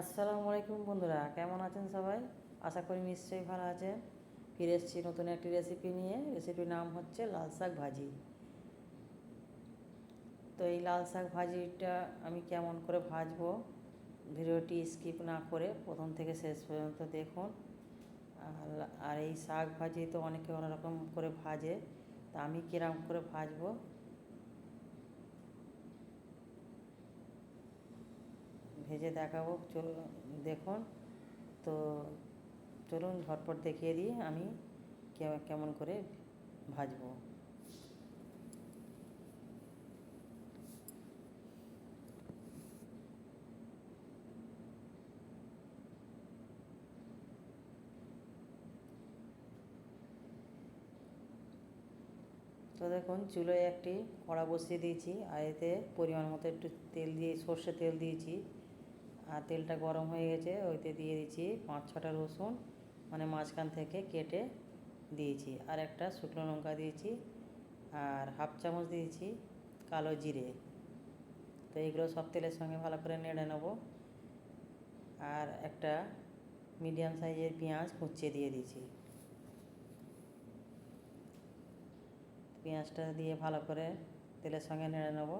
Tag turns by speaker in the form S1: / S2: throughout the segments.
S1: আসসালামু আলাইকুম বন্ধুরা, কেমন আছেন সবাই? আশা করি নিশ্চয়ই ভালো আছেন। ফিরে এসেছি নতুন একটি রেসিপি নিয়ে। রেসিপির নাম হচ্ছে লাল শাক ভাজি। তো এই লাল শাক ভাজিটা আমি কেমন করে ভাজবো ভিডিওটি স্কিপ না করে প্রথম থেকে শেষ পর্যন্ত দেখুন। আর আর এই শাক ভাজি তো অনেকে অনেক রকম করে ভাজে। তা আমি কিরম করে ভাজবো? ভেজে দেখাবো চল দেখুন। তো চলুন ঝটপট দেখিয়ে দিই আমি কেমন করে ভাজবো। তো দেখুন, চুলোয় একটি কড়া বসিয়ে দিয়েছি। আর এতে পরিমাণ মতো একটু তেল দিয়ে, সর্ষে তেল দিয়েছি। আর তেলটা গরম হয়ে গেছে, ওইতে দিয়ে দিয়েছি পাঁচ ছটা রসুন মানে মাঝখান থেকে কেটে দিয়েছি। আর একটা শুকনো লঙ্কা দিয়েছি, আর হাফ চামচ দিয়েছি কালো জিরে। তো এইগুলো সব তেলের সঙ্গে ভালো করে নেড়ে নেব। আর একটা মিডিয়াম সাইজের পেঁয়াজ কুচিয়ে দিয়ে দিয়েছি। পেঁয়াজটা দিয়ে ভালো করে তেলের সঙ্গে নেড়ে নেব।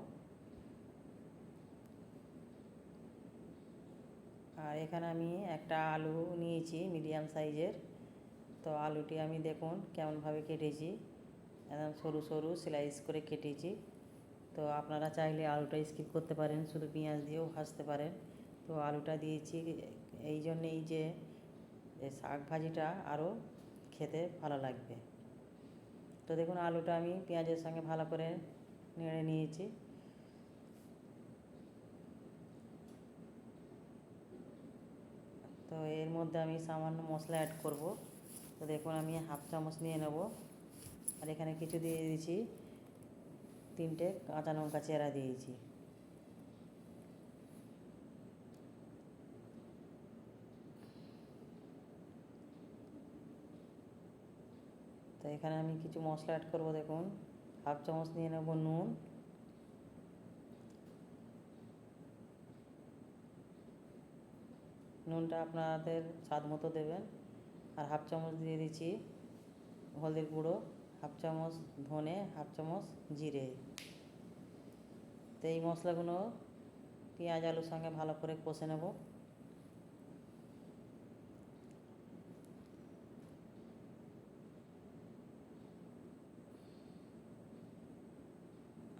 S1: আর এখানে আমি একটা আলু নিয়েছি মিডিয়াম সাইজের। তো আলুটি আমি দেখুন কেমনভাবে কেটেছি। একদম সরু সরু স্লাইস করে কেটেছি। তো আপনারা চাইলে আলুটা স্কিপ করতে পারেন, শুধু পেঁয়াজ দিয়েও ভাজতে পারেন। তো আলুটা দিয়েছি এই জন্যেই যে শাক ভাজিটা আরও খেতে ভালো লাগবে। তো দেখুন আলুটা আমি পেঁয়াজের সঙ্গে ভালো করে নেড়ে নিয়েছি। তো এর মধ্যে আমি সামান্য মশলা অ্যাড করব। তো দেখুন, আমি হাফ চামচ নিয়ে নেব। আর এখানে কিছু দিয়ে দিয়েছি, তিনটে কাঁচা লঙ্কা চেরা দিয়েছি। তো এখানে আমি কিছু মশলা অ্যাড করব, দেখুন। হাফ চামচ নিয়ে নেব নুন। নুনটা আপনাদের স্বাদ মতো দেবেন। আর হাফ চামচ দিয়ে দিচ্ছি হলদির গুঁড়ো, হাফ চামচ ধনে, হাফ চামচ জিরে। তো এই মশলাগুলো পেঁয়াজ, আলুর সঙ্গে ভালো করে কষে নেব।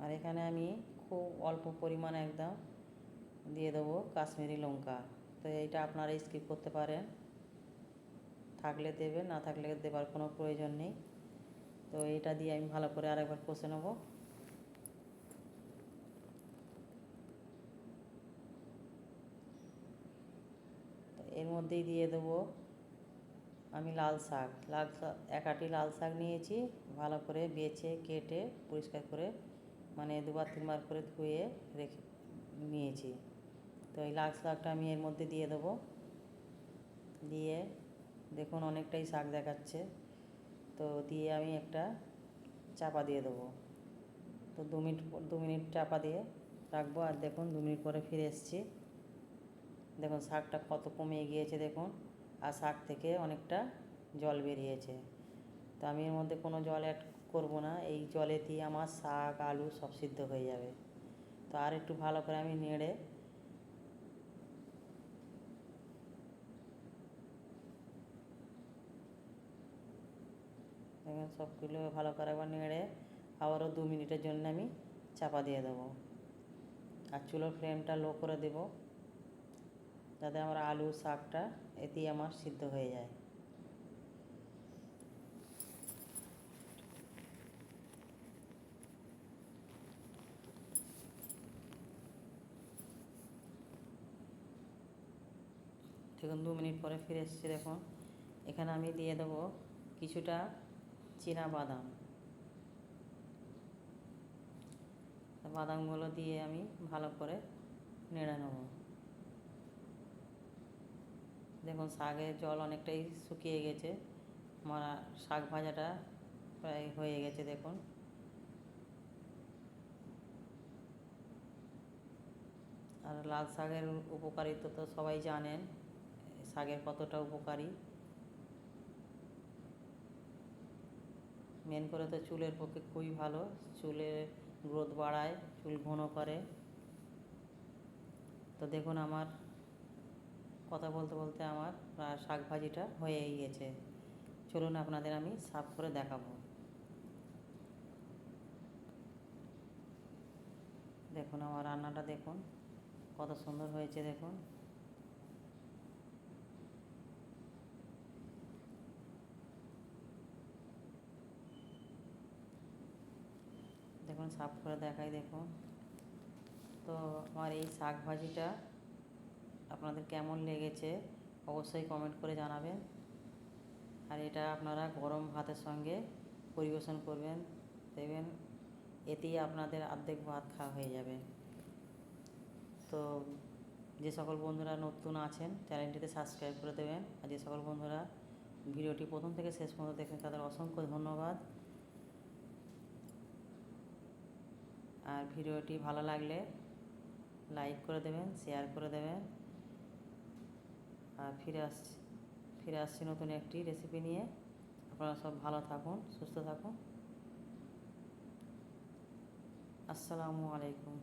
S1: আর এখানে আমি খুব অল্প পরিমাণে একদম দিয়ে দেবো কাশ্মীরি লঙ্কা। তো এইটা আপনারা স্কিপ করতে পারেন। থাকলে দেবে না থাকলে দেবার কোনো প্রয়োজন নেই। তো এটা দিয়ে আমি ভালো করে আরেকবার কষে নেব। এর মধ্যেই দিয়ে দেবো আমি লাল শাক। লাল শাক, এক আটি লাল শাক নিয়েছি, ভালো করে বেছে, কেটে, পরিষ্কার করে মানে দুবার তিনবার করে ধুয়ে রেখে নিয়েছি। তো এই লাল শাকটা আমি এর মধ্যে দিয়ে দেবো। দিয়ে দেখুন অনেকটাই শাক দেখাচ্ছে। তো দিয়ে আমি একটা চাপা দিয়ে দেবো। তো দু মিনিট দু মিনিট চাপা দিয়ে রাখব আর দেখুন দু মিনিট পরে ফিরে এসেছি। দেখুন শাকটা কত কমে গিয়েছে দেখুন। আর শাক থেকে অনেকটা জল বেরিয়েছে। তো আমি এর মধ্যে কোনো জল অ্যাড করব না। এই জলে দিয়ে আমার শাক, আলু সব সিদ্ধ হয়ে যাবে। তো আর একটু ভালো করে আমি নেড়ে দেখবেন সবগুলো ভালো করে একবার নেড়ে আবারও দু মিনিটের জন্য আমি চাপা দিয়ে দেবো। আর চুলোর ফ্লেমটা লো করে দেব যাতে আমার আলু শাকটা এতেই আমার সিদ্ধ হয়ে যায়। দেখুন দু মিনিট পরে ফিরে এসেছি দেখুন। এখানে আমি দিয়ে দেবো কিছুটা বাদাম। বাদামগুলো দিয়ে আমি ভালো করে নেড়ে নেব। দেখুন শাকের জল অনেকটাই শুকিয়ে গেছে। আমার শাক ভাজাটা প্রায় হয়ে গেছে, দেখুন। আর লাল শাকের উপকারিতা তো সবাই জানেন, শাকের কতটা উপকারী। মেন করে তো চুলের পক্ষে খুবই ভালো। চুলের গ্রোথ বাড়ায়, চুল ঘন করে। তো দেখুন আমার কথা বলতে বলতে আমার শাক ভাজিটা হয়েই গেছে চলুন আপনাদের আমি সাফ করে দেখাবো। দেখুন আমার রান্নাটা দেখুন, কত সুন্দর হয়েছে দেখুন। দেখুন সাফ করে দেখাই দেখুন তো আমার এই শাক ভাজিটা আপনাদের কেমন লেগেছে অবশ্যই কমেন্ট করে জানাবেন আর এটা আপনারা গরম ভাতের সঙ্গে পরিবেশন করবেন। দেখবেন এতেই আপনাদের অর্ধেক ভাত খাওয়া হয়ে যাবে। তো যে সকল বন্ধুরা নতুন আছেন, চ্যানেলটিতে সাবস্ক্রাইব করে দেবেন। আর যে সকল বন্ধুরা ভিডিওটি প্রথম থেকে শেষ পর্যন্ত দেখেন, তাদের অসংখ্য ধন্যবাদ। আর ভিডিওটি ভালো লাগলে লাইক করে দেবেন শেয়ার করে দেবেন। আর ফিরে আসছি ফিরে আসছি নতুন একটি রেসিপি নিয়ে। আপনারা সব ভালো থাকুন, সুস্থ থাকুন। আসসালামু আলাইকুম।